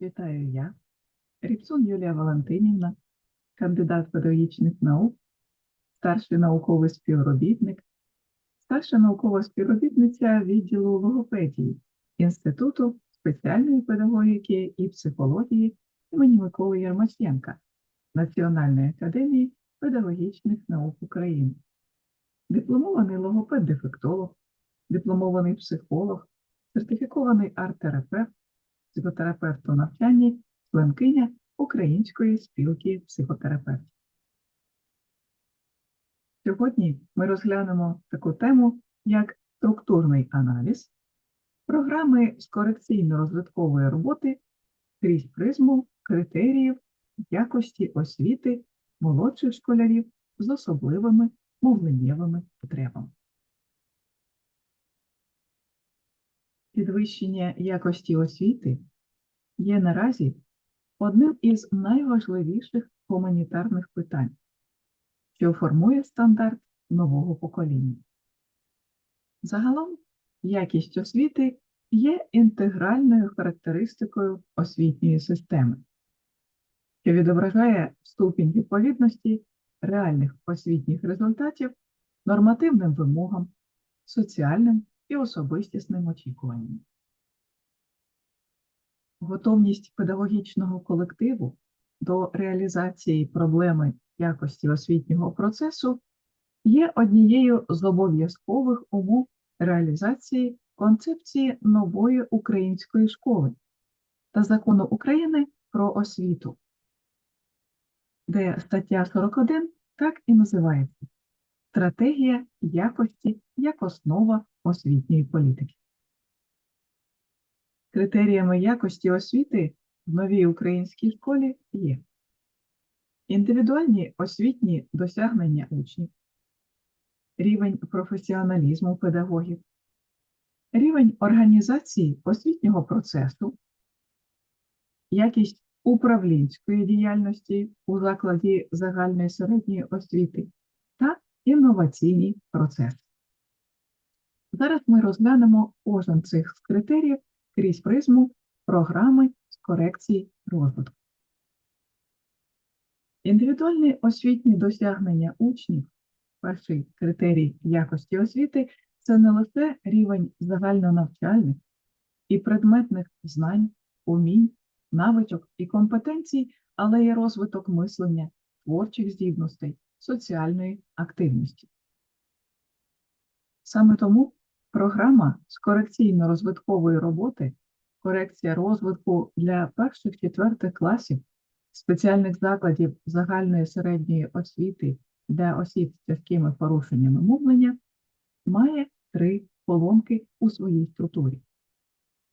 Вітаю я, Ріпсун Юлія Валентинівна, кандидат педагогічних наук, старший науковий співробітник, старша наукова співробітниця відділу логопедії Інституту спеціальної педагогіки і психології імені Миколи Ярмаченка Національної академії педагогічних наук України, дипломований логопед-дефектолог, дипломований психолог, сертифікований арт-терапевт, психотерапевт у навчанні, членкиня Української спілки психотерапевтів. Сьогодні ми розглянемо таку тему, як структурний аналіз програми з корекційно-розвиткової роботи крізь призму критеріїв якості освіти молодших школярів з особливими мовленнєвими потребами. Підвищення якості освіти є наразі одним із найважливіших гуманітарних питань, що формує стандарт нового покоління. Загалом, якість освіти є інтегральною характеристикою освітньої системи, що відображає ступінь відповідності реальних освітніх результатів нормативним вимогам, соціальним і особистісним очікуванням. Готовність педагогічного колективу до реалізації проблеми якості освітнього процесу є однією з обов'язкових умов реалізації концепції нової української школи та закону України про освіту, де стаття 41 так і називається Стратегія якості як основа освітньої політики. Критеріями якості освіти в новій українській школі є індивідуальні освітні досягнення учнів, рівень професіоналізму педагогів, рівень організації освітнього процесу, якість управлінської діяльності у закладі загальної середньої освіти інноваційні процеси. Зараз ми розглянемо кожен цих критеріїв крізь призму програми з корекції розвитку. Індивідуальні освітні досягнення учнів, перший критерій якості освіти це не лише рівень загальнонавчальних і предметних знань, умінь, навичок і компетенцій, але й розвиток мислення, творчих здібностей, соціальної активності. Саме тому програма з корекційно-розвиткової роботи, корекція розвитку для перших-четвертих класів спеціальних закладів загальної середньої освіти для осіб з тяжкими порушеннями мовлення має три колонки у своїй структурі.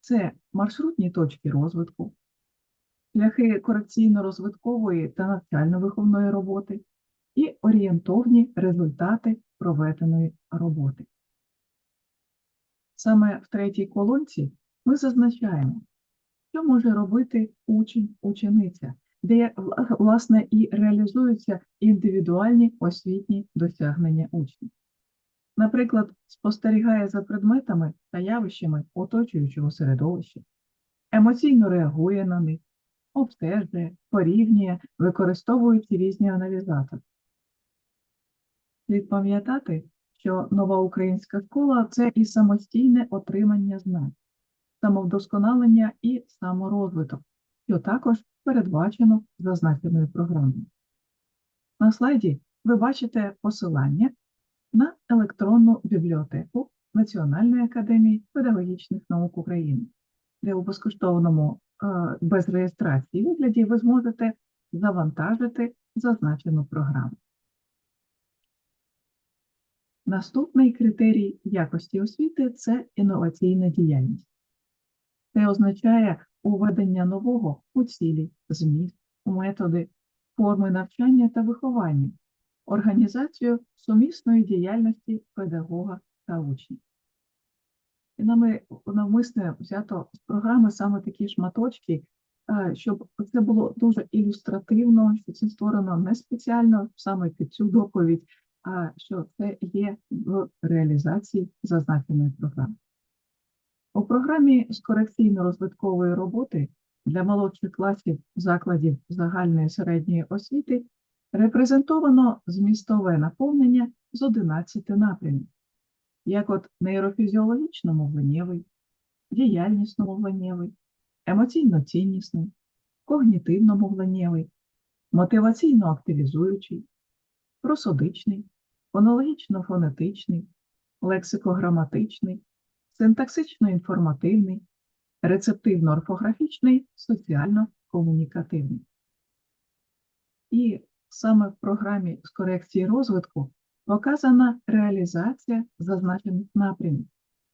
Це маршрутні точки розвитку, шляхи корекційно-розвиткової та навчально-виховної роботи і орієнтовні результати проведеної роботи. Саме в третій колонці ми зазначаємо, що може робити учень-учениця, де, власне, і реалізуються індивідуальні освітні досягнення учнів. Наприклад, спостерігає за предметами та явищами оточуючого середовища, емоційно реагує на них, обстежує, порівнює, використовуючи різні аналізатори. Слід пам'ятати, що нова українська школа це і самостійне отримання знань, самовдосконалення і саморозвиток, що також передбачено зазначеною програмою. На слайді ви бачите посилання на електронну бібліотеку Національної академії педагогічних наук України, де у безкоштовному без реєстрації вигляді ви зможете завантажити зазначену програму. Наступний критерій якості освіти це інноваційна діяльність. Це означає уведення нового у цілі, зміст, методи, форми навчання та виховання, організацію сумісної діяльності педагога та учня. І нами навмисне взято з програми саме такі шматочки, щоб це було дуже ілюстративно, що це створено не спеціально саме під цю доповідь, а що це є в реалізації зазначеної програми. У програмі з корекційно-розвиткової роботи для молодших класів закладів загальної середньої освіти репрезентовано змістове наповнення з 11 напрямів, як от нейрофізіологічно-мовленнєвий, діяльнісно-мовленнєвий, емоційно-ціннісний, когнітивно-мовленнєвий, мотиваційно-активізуючий, просодичний, фонологічно-фонетичний, лексико-граматичний, синтаксично-інформативний, рецептивно-орфографічний, соціально-комунікативний. І саме в програмі з корекції розвитку показана реалізація зазначених напрямів,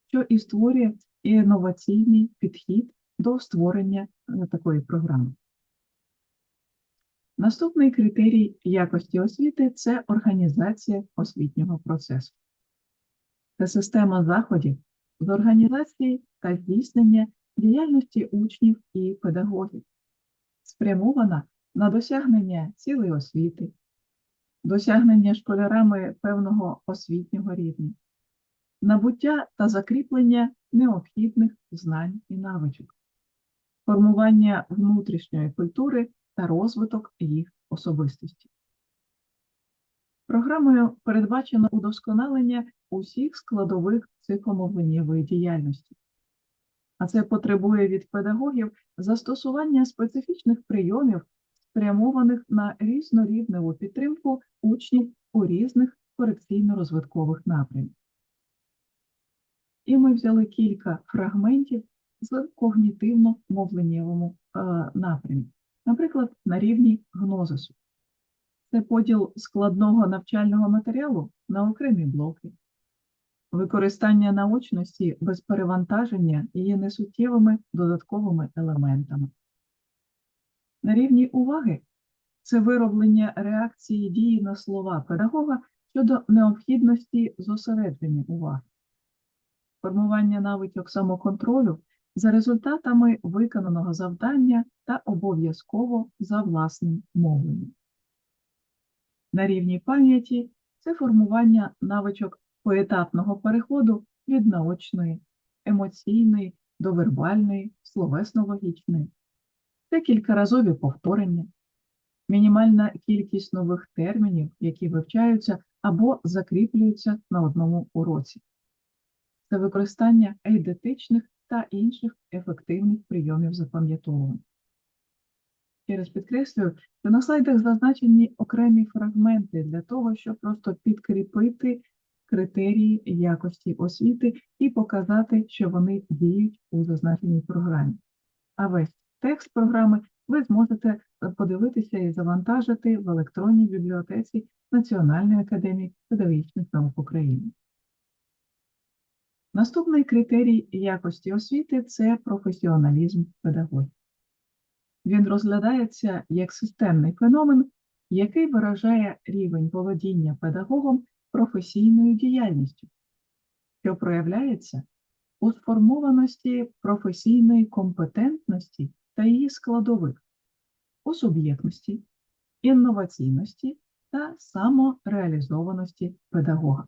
що і створює інноваційний підхід до створення е, такої програми. Наступний критерій якості освіти це організація освітнього процесу. Це система заходів з організації та здійснення діяльності учнів і педагогів, спрямована на досягнення цілей освіти, досягнення школярами певного освітнього рівня, набуття та закріплення необхідних знань і навичок, формування внутрішньої культури та розвиток їх особистості. Програмою передбачено удосконалення усіх складових психомовленнєвої діяльності, а це потребує від педагогів застосування специфічних прийомів, спрямованих на різнорівневу підтримку учнів у різних корекційно-розвиткових напрямах. І ми взяли кілька фрагментів з когнітивно-мовленнєвому е, напрямі, наприклад, на рівні гнозису. Це поділ складного навчального матеріалу на окремі блоки, використання наочності без перевантаження є несуттєвими додатковими елементами. На рівні уваги це вироблення реакції дії на слова педагога щодо необхідності зосередження уваги, формування навичок самоконтролю за результатами виконаного завдання та обов'язково за власним мовленням. На рівні пам'яті це формування навичок поетапного переходу від наочної, емоційної до вербальної, словесно-логічної, це кількаразові повторення, мінімальна кількість нових термінів, які вивчаються або закріплюються на одному уроці. Це використання ейдетичних та інших ефективних прийомів запам'ятовування. Ще раз підкреслюю, що на слайдах зазначені окремі фрагменти для того, щоб просто підкріпити критерії якості освіти і показати, що вони діють у зазначеній програмі. А весь текст програми ви зможете подивитися і завантажити в електронній бібліотеці Національної академії педагогічних наук України. Наступний критерій якості освіти це професіоналізм педагогів. Він розглядається як системний феномен, який виражає рівень володіння педагогом професійною діяльністю, що проявляється у сформованості професійної компетентності та її складових, у суб'єктності, інноваційності та самореалізованості педагога.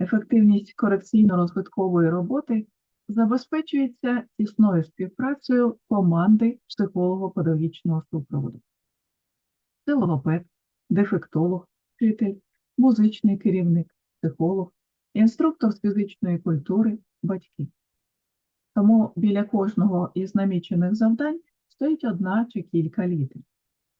Ефективність корекційно-розвиткової роботи забезпечується тісною співпрацею команди психолого-педагогічного супроводу. Це логопед, дефектолог, вчитель, музичний керівник, психолог, інструктор з фізичної культури, батьки. Тому біля кожного із намічених завдань стоїть одна чи кілька літер.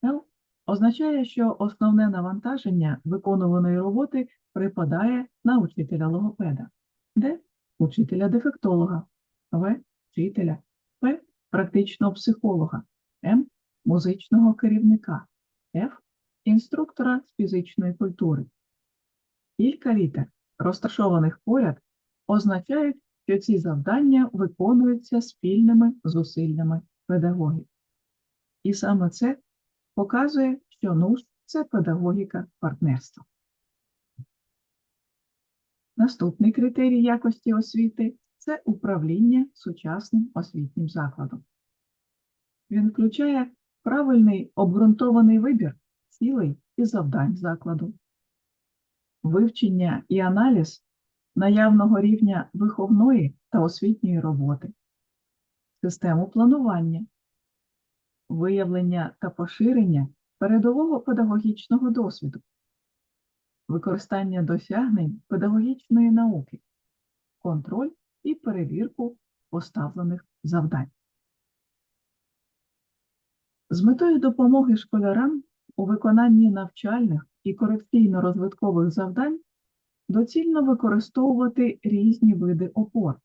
Л означає, що основне навантаження виконуваної роботи припадає на учителя логопеда, Д учителя дефектолога, В вчителя, П практичного психолога, М музичного керівника, Ф інструктора з фізичної культури. Кілька літер, розташованих поряд, означають, що ці завдання виконуються спільними зусиллями педагогів. І саме це показує, що НУШ – це педагогіка партнерства. Наступний критерій якості освіти це управління сучасним освітнім закладом. Він включає правильний обґрунтований вибір цілей і завдань закладу, вивчення і аналіз наявного рівня виховної та освітньої роботи, систему планування, виявлення та поширення передового педагогічного досвіду, використання досягнень педагогічної науки, контроль і перевірку поставлених завдань. З метою допомоги школярам у виконанні навчальних і корекційно-розвиткових завдань доцільно використовувати різні види опор.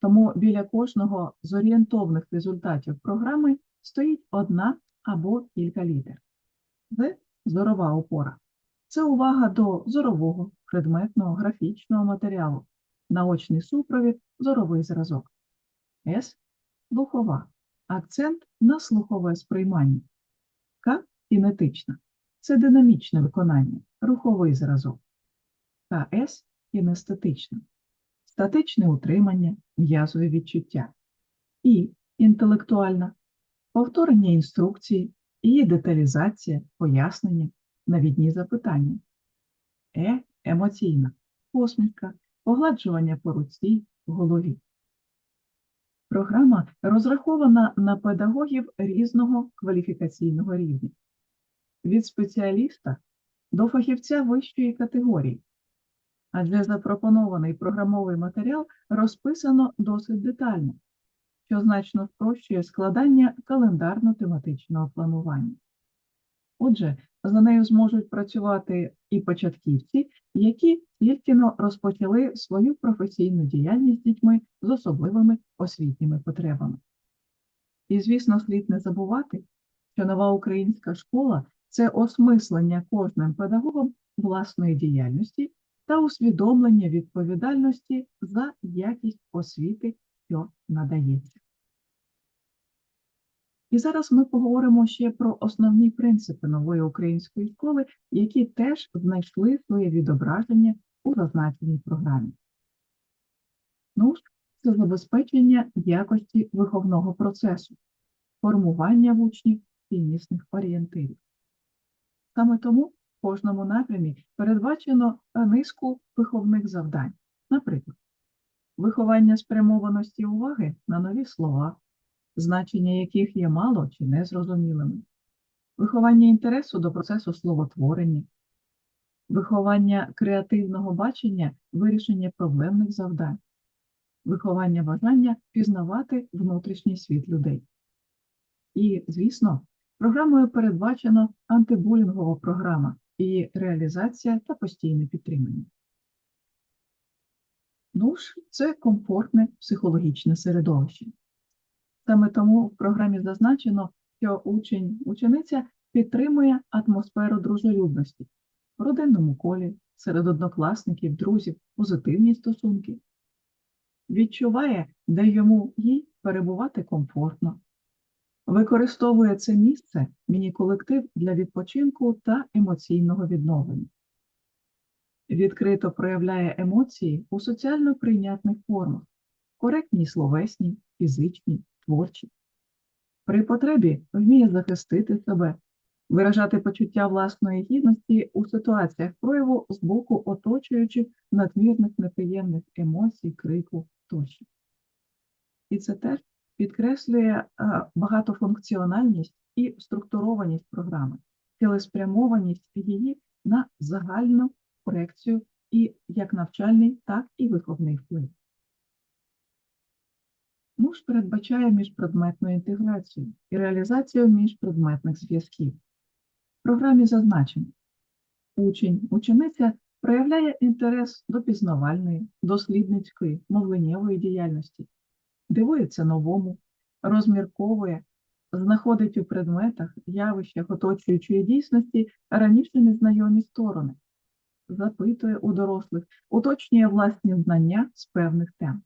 Тому біля кожного з орієнтовних результатів програми стоїть одна або кілька літер. З зорова опора. Це увага до зорового, предметного, графічного матеріалу, наочний супровід, зоровий зразок. С слухова. Акцент на слухове сприймання. К кінетична. Це динамічне виконання, руховий зразок. КС кінестетична. Статичне утримання, м'язові відчуття. І інтелектуальна. Повторення інструкції, її деталізація, пояснення, навідні запитання. Е емоційна. Посмішка, погладжування по руці, голові. Програма розрахована на педагогів різного кваліфікаційного рівня. Від спеціаліста до фахівця вищої категорії, адже запропонований програмовий матеріал розписано досить детально, що значно спрощує складання календарно-тематичного планування. Отже, за нею зможуть працювати і початківці, які тільки розпочали свою професійну діяльність з дітьми з особливими освітніми потребами. І, звісно, слід не забувати, що нова українська школа це осмислення кожним педагогом власної діяльності та усвідомлення відповідальності за якість освіти, що надається. І зараз ми поговоримо ще про основні принципи нової української школи, які теж знайшли своє відображення у зазначеній програмі. Ну, це забезпечення якості виховного процесу, формування в учнів ціннісних орієнтирів. Саме тому в кожному напрямі передбачено низку виховних завдань, наприклад, виховання спрямованості уваги на нові слова, значення яких є мало чи незрозумілими, виховання інтересу до процесу словотворення, виховання креативного бачення вирішення проблемних завдань, виховання бажання пізнавати внутрішній світ людей. І, звісно, програмою передбачено антибулінгова програма, її реалізація та постійне підтримання. Ну ж, це комфортне психологічне середовище. Саме тому в програмі зазначено, що учень, учениця підтримує атмосферу дружелюбності в родинному колі, серед однокласників, друзів, позитивні стосунки. Відчуває, де йому їй перебувати комфортно. Використовує це місце міні-колектив для відпочинку та емоційного відновлення. Відкрито проявляє емоції у соціально прийнятних формах, коректній словесній, фізичній, творчій. При потребі вміє захистити себе, виражати почуття власної гідності у ситуаціях прояву з боку оточуючих надмірних неприємних емоцій, крику тощо. І це теж підкреслює багатофункціональність і структурованість програми, цілеспрямованість її на загальну проекцію і як навчальний, так і виховний вплив. МУШ передбачає міжпредметну інтеграцію і реалізацію міжпредметних зв'язків. В програмі зазначено, учень, учениця проявляє інтерес до пізнавальної, дослідницької, мовленнєвої діяльності, дивується новому, розмірковує, знаходить у предметах, явищах оточуючої дійсності раніше незнайомі сторони, запитує у дорослих, уточнює власні знання з певних тем.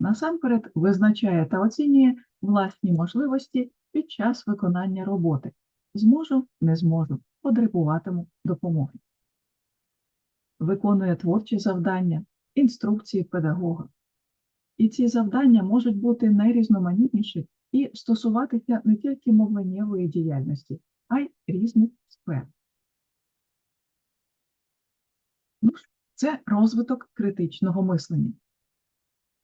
Насамперед визначає та оцінює власні можливості під час виконання роботи. Зможу, не зможу, потребуватиму допомоги. Виконує творчі завдання, інструкції педагога. І ці завдання можуть бути найрізноманітніші і стосуватися не тільки мовленнєвої діяльності, а й різних сфер. Ну, Це розвиток критичного мислення.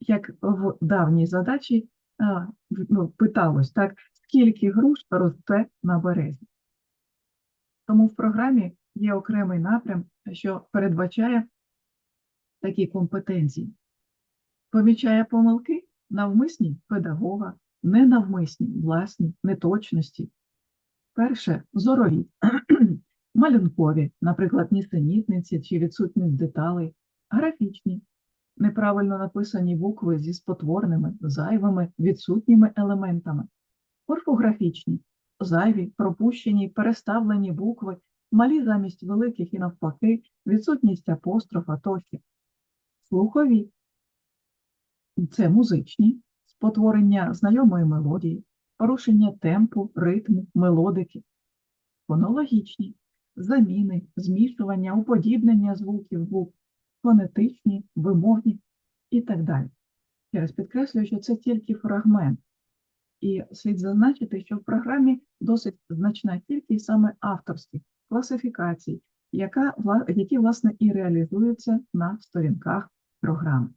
Як в давній задачі ну, питалось, так, скільки груш росте на березі. Тому в програмі є окремий напрям, що передбачає такі компетенції. Помічає помилки навмисні педагога, ненавмисні власні неточності. Перше зорові, малюнкові, наприклад, нісенітниці чи відсутність деталей, графічні, неправильно написані букви зі спотворними, зайвими, відсутніми елементами, орфографічні, зайві, пропущені, переставлені букви, малі замість великих і навпаки, відсутність апострофа тощо. Слухові. Це музичні, спотворення знайомої мелодії, порушення темпу, ритму, мелодики, фонологічні, заміни, змішування, уподібнення звуків букв, фонетичні, вимовні і так далі. Я раз підкреслюю, що це тільки фрагмент. І слід зазначити, що в програмі досить значна кількість саме авторських класифікацій, яка, які, власне, і реалізуються на сторінках програми.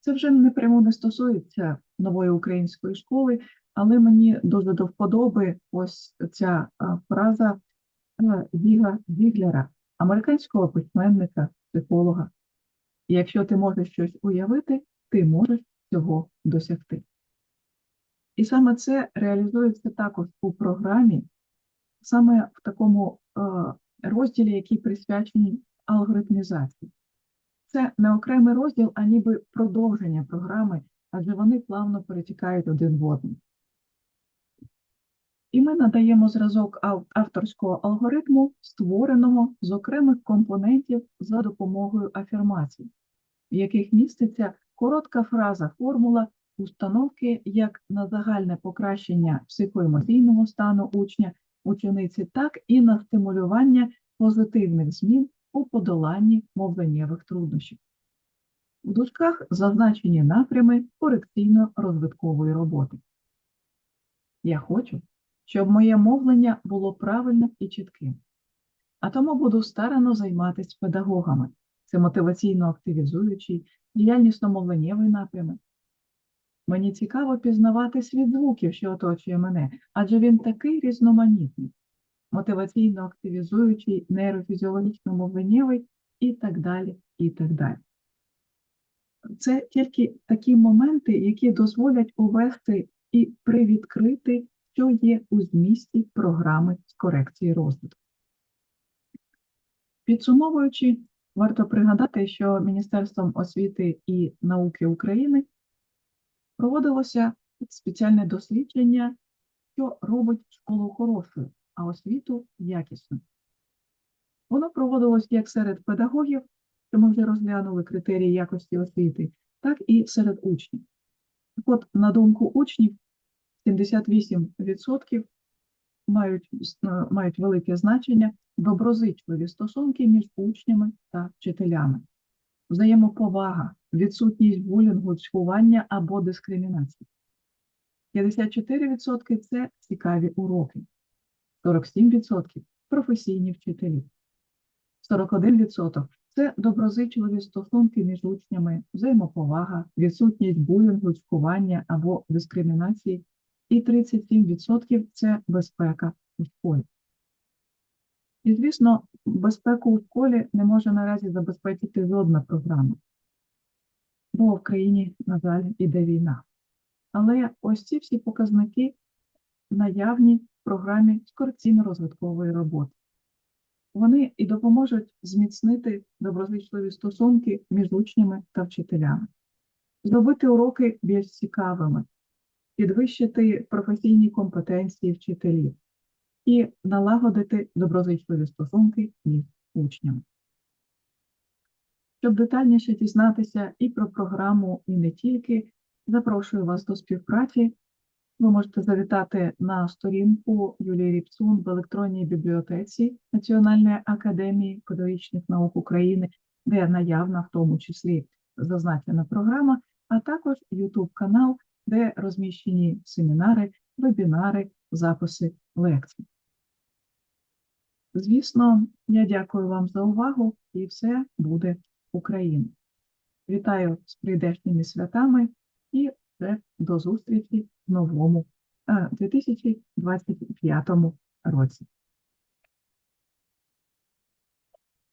Це вже напряму не стосується нової української школи, але мені дуже до вподоби ось ця фраза е, Віга Віглера, американського письменника, психолога. Якщо ти можеш щось уявити, ти можеш цього досягти. І саме це реалізується також у програмі, саме в такому е, розділі, який присвячений алгоритмізації. Це не окремий розділ, а ніби продовження програми, адже вони плавно перетікають один в один. І ми надаємо зразок авторського алгоритму, створеного з окремих компонентів за допомогою афірмацій, в яких міститься коротка фраза формула установки як на загальне покращення психоемоційного стану учня, учениці, так і на стимулювання позитивних змін у подоланні мовленнєвих труднощів. В дужках зазначені напрями корекційно-розвиткової роботи. Я хочу, щоб моє мовлення було правильним і чітким. А тому буду старано займатися педагогами. Це мотиваційно активізуючий, діяльнісно-мовленнєвий напрямок. Мені цікаво пізнавати світ звуків, що оточує мене, адже він такий різноманітний, мотиваційно активізуючий, нейрофізіологічно-мовленнєвий і так далі, і так далі. Це тільки такі моменти, які дозволять увести і привідкрити, що є у змісті програми з корекції розвитку. Підсумовуючи, варто пригадати, що Міністерством освіти і науки України проводилося спеціальне дослідження, що робить школу хорошою, а освіту якісною. Воно проводилось як серед педагогів, що ми вже розглянули критерії якості освіти, так і серед учнів. Так от, на думку учнів, 78% мають, е, мають велике значення доброзичливі стосунки між учнями та вчителями, взаємоповага, відсутність булінгу, цькування або дискримінації. 54% – це цікаві уроки, 47% – професійні вчителі, 41% – це доброзичливі стосунки між учнями, взаємоповага, відсутність булінгу, цькування або дискримінації, і 37% – це безпека у школі. І, звісно, безпеку у школі не може наразі забезпечити жодна програма, бо в країні, на жаль, іде війна. Але ось ці всі показники наявні в програмі корекційно-розвиткової роботи. Вони і допоможуть зміцнити доброзичливі стосунки між учнями та вчителями, зробити уроки більш цікавими, підвищити професійні компетенції вчителів і налагодити доброзичливі стосунки між учнями. Щоб детальніше дізнатися і про програму, і не тільки, запрошую вас до співпраці. Ви можете завітати на сторінку Юлії Ріпцун в електронній бібліотеці Національної академії педагогічних наук України, де наявна в тому числі зазначена програма, а також YouTube канал, де розміщені семінари, вебінари, записи лекцій. Звісно, я дякую вам за увагу і все буде Україна. Вітаю з прийдешніми святами і до зустрічі в новому е, 2025 році.